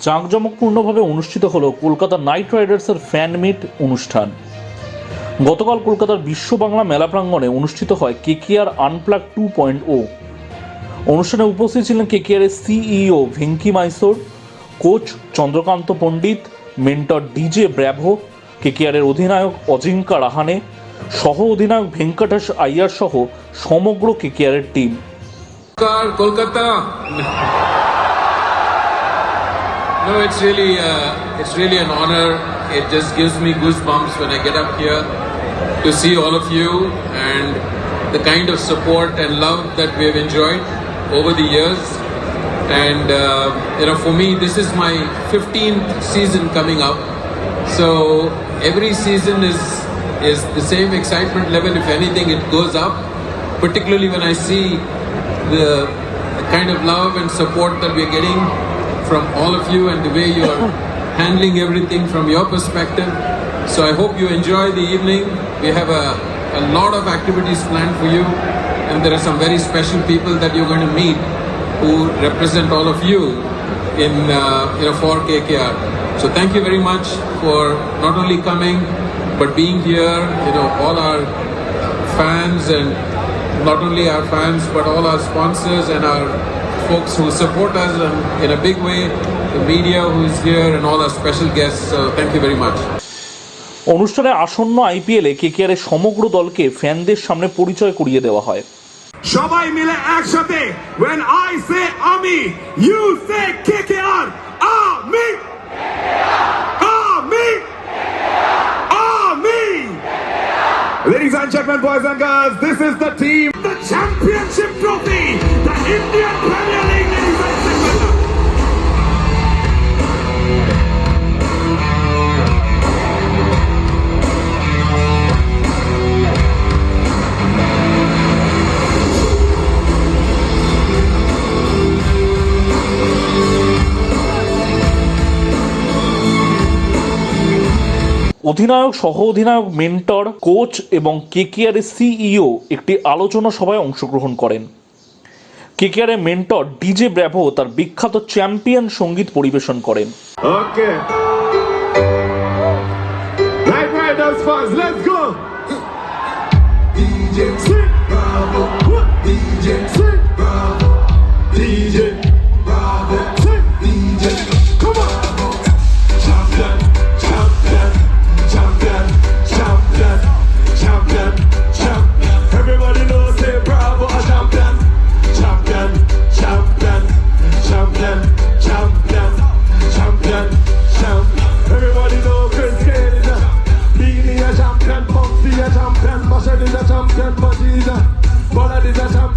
জাঁকজমকপূর্ণভাবে অনুষ্ঠিত হলো কলকাতা নাইট রাইডার্সের ফ্যান মিট অনুষ্ঠান। গতকাল কলকাতার বিশ্ব বাংলা মেলা প্রাঙ্গণে অনুষ্ঠিত হয় KKR unplug two point O. অনুষ্ঠানে উপস্থিত ছিলেন কেকিআর এর CEO Venky Mysore, coach Chandrakant Pandit, mentor DJ Bravo, KKR এর অধিনায়ক অজিঙ্কা রাহানে, সহ অধিনায়ক ভেঙ্কটেশ আইয়ার সহ সমগ্র কেকিআর এর team. Kolkata. No, it's really, uh, it's really an honor. It just gives me goosebumps when I get up here to see all of you and the kind of support and love that we have enjoyed over the years. And uh, you know, for me, this is my 15th season coming up. So every season is is the same excitement level. If anything, it goes up. Particularly when I see the, the kind of love and support that we're getting from all of you and the way you are handling everything from your perspective. So I hope you enjoy the evening. We have a, a lot of activities planned for you, and there are some very special people that you're going to meet who represent all of you in uh, you know for KKR. So thank you very much for not only coming but being here. You know all our fans and not only our fans but all our sponsors and our folks who support us in a big way. The media who is here and all our special guests. So thank you very much. অনুষ্ঠানে আসন্ন আইপিএলে KKR এর সমগ্র দলকে ফ্যানদের সামনে পরিচয় করিয়ে দেওয়া হয় সবাই মিলে একসাথে when I say আমি you say KKR আমি আমি আমি Ladies and gentlemen, boys and girls, this is the team. অধিনায়ক সহ অধিনায়ক মেন্টর কোচ এবং কেকেআর এর সিইও একটি আলোচনা সভায় অংশগ্রহণ করেন কেকেআর এর মেন্টর ডিজে ব্র্যাভো তার বিখ্যাত চ্যাম্পিয়ন সংগীত পরিবেশন করেন fans, let's go. DJ Sit Bravo.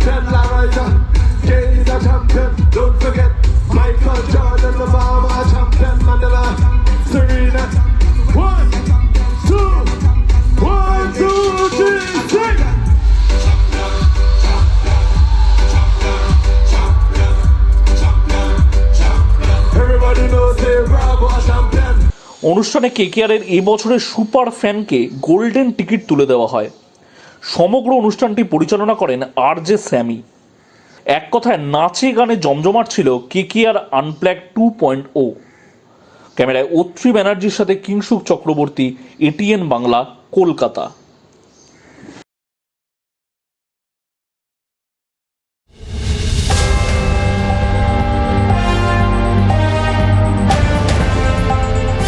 Champion, Lara is a a champion. Don't forget Michael Jordan, the Mama a champion, Mandela, Serena. One, two, one, two, three, six. Everybody knows say Bravo champion. অনুষ্ঠানে KKR এর এই বছরের super ফ্যানকে golden ticket তুলে দেওয়া হয় সমগ্র অনুষ্ঠানটি পরিচালনা করেন আর জে স্যামি। এক কথায় নাচে গানে জমজমাট ছিল কে কে আর আনপ্ল্যাক টু পয়েন্ট ও। ক্যামেরায় অত্রি ব্যানার্জির সাথে কিংসুক চক্রবর্তী, এটিএন বাংলা, কলকাতা।